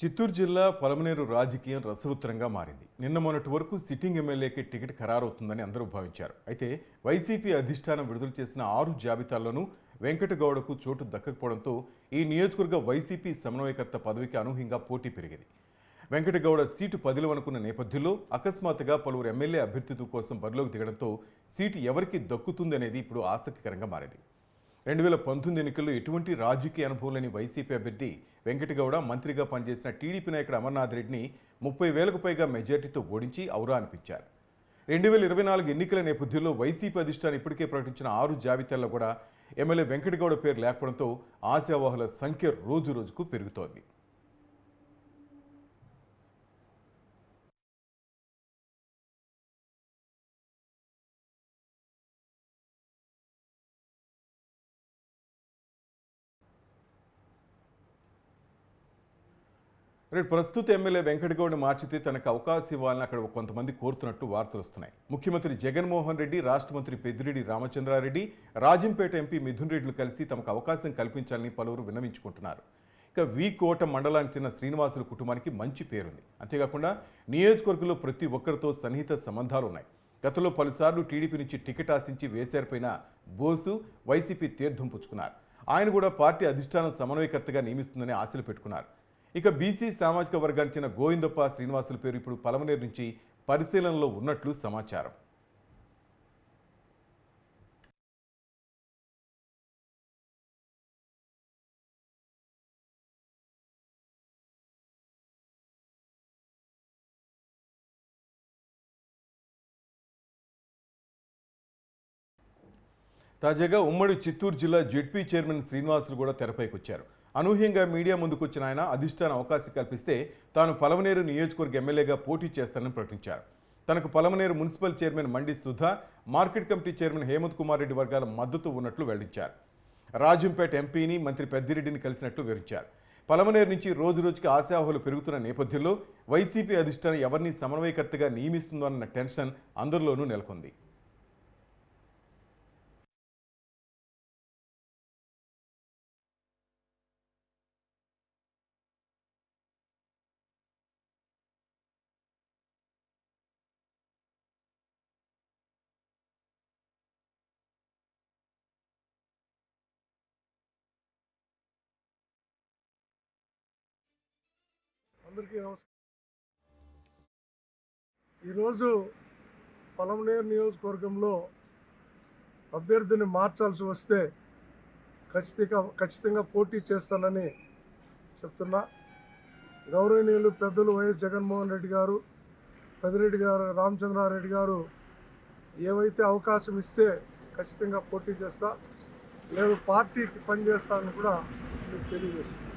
చిత్తూరు జిల్లా పొలమనేరు రాజకీయం రసవత్తరంగా మారింది. నిన్న మొన్నటి వరకు సిట్టింగ్ ఎమ్మెల్యేకి టికెట్ ఖరారవుతుందని అందరూ భావించారు. అయితే వైసీపీ అధిష్టానం విడుదల చేసిన ఆరు జాబితాల్లోనూ వెంకటగౌడకు చోటు దక్కకపోవడంతో ఈ నియోజకవర్గ వైసీపీ సమన్వయకర్త పదవికి అనూహ్యంగా పోటీ పెరిగింది. వెంకటగౌడ సీటు పదిలో అనుకున్న నేపథ్యంలో అకస్మాత్తుగా పలువురు ఎమ్మెల్యే అభ్యర్థిత్వం కోసం బరిలోకి దిగడంతో సీటు ఎవరికి దక్కుతుందనేది ఇప్పుడు ఆసక్తికరంగా మారింది. రెండు వేల పంతొమ్మిది ఎన్నికల్లో ఎటువంటి రాజకీయ అనుభవం లేని వైసీపీ అభ్యర్థి వెంకటగౌడ మంత్రిగా పనిచేసిన టీడీపీ నాయకుడు అమర్నాథ్ రెడ్డిని ముప్పై వేలకు పైగా మెజార్టీతో ఓడించి ఔరా అనిపించారు. రెండు వేల ఇరవై నాలుగు ఎన్నికల నేపథ్యంలో వైసీపీ అధిష్టానం ఇప్పటికే ప్రకటించిన ఆరు జాబితాల్లో కూడా ఎమ్మెల్యే వెంకటగౌడ పేరు లేకపోవడంతో ఆశావాహుల సంఖ్య రోజు రోజుకు పెరుగుతోంది. రేపు ప్రస్తుత ఎమ్మెల్యే వెంకటగౌడ్ మార్చితే తనకు అవకాశం ఇవ్వాలని అక్కడ కొంతమంది కోరుతున్నట్టు వార్తలు వస్తున్నాయి. ముఖ్యమంత్రి జగన్మోహన్ రెడ్డి రాష్ట్ర మంత్రి పెద్దిరెడ్డి రామచంద్రారెడ్డి రాజంపేట ఎంపీ మిథున్ రెడ్డిలు కలిసి తమకు అవకాశం కల్పించాలని పలువురు విన్నవించుకుంటున్నారు. ఇక వి కోట మండలానికి చెందిన శ్రీనివాసుల కుటుంబానికి మంచి పేరుంది. అంతేకాకుండా నియోజకవర్గంలో ప్రతి ఒక్కరితో సన్నిహిత సంబంధాలు ఉన్నాయి. గతంలో పలుసార్లు టీడీపీ నుంచి టికెట్ ఆశించి వేశారిపోయిన బోసు వైసీపీ తీర్థం పుచ్చుకున్నారు. ఆయన కూడా పార్టీ అధిష్టానం సమన్వయకర్తగా నియమిస్తుందని ఆశలు పెట్టుకున్నారు. ఇక బీసీ సామాజిక వర్గానికి చెందిన గోవిందప్ప శ్రీనివాసుల పేరు ఇప్పుడు పలమనేరు నుంచి పరిశీలనలో ఉన్నట్లు సమాచారం. తాజాగా ఉమ్మడి చిత్తూరు జిల్లా జెడ్పీ చైర్మన్ శ్రీనివాసులు కూడా తెరపైకి వచ్చారు అనూహ్యంగా మీడియా ముందుకు వచ్చిన ఆయన అధిష్టానం అవకాశం కల్పిస్తే తాను పలమనేరు నియోజకవర్గ ఎమ్మెల్యేగా పోటీ చేస్తానని ప్రకటించారు. తనకు Palamaneru municipal chairman Mandi Sudha market committee chairman Hemanth Kumar Reddy వర్గాల మద్దతు ఉన్నట్లు వెల్లడించారు. రాజంపేట ఎంపీని మంత్రి పెద్దిరెడ్డిని కలిసినట్లు వివరించారు. పలమనేరు నుంచి రోజు రోజుకి ఆశాహులు పెరుగుతున్న నేపథ్యంలో వైసీపీ అధిష్టానం ఎవరిని సమన్వయకర్తగా నియమిస్తుందో అన్న టెన్షన్ అందరిలోనూ నెలకొంది. అందరికీ నమస్కారం. ఈరోజు పొలంనేరు నియోజకవర్గంలో అభ్యర్థిని మార్చాల్సి వస్తే ఖచ్చితంగా ఖచ్చితంగా పోటీ చేస్తానని చెప్తున్నా. గౌరవనీయులు పెద్దలు వైఎస్ జగన్మోహన్ రెడ్డి గారు పెద్దిరెడ్డి గారు రామచంద్రారెడ్డి గారు ఏవైతే అవకాశం ఇస్తే ఖచ్చితంగా పోటీ చేస్తా లేదు పార్టీకి పనిచేస్తానని కూడా మీకు తెలియజేస్తాను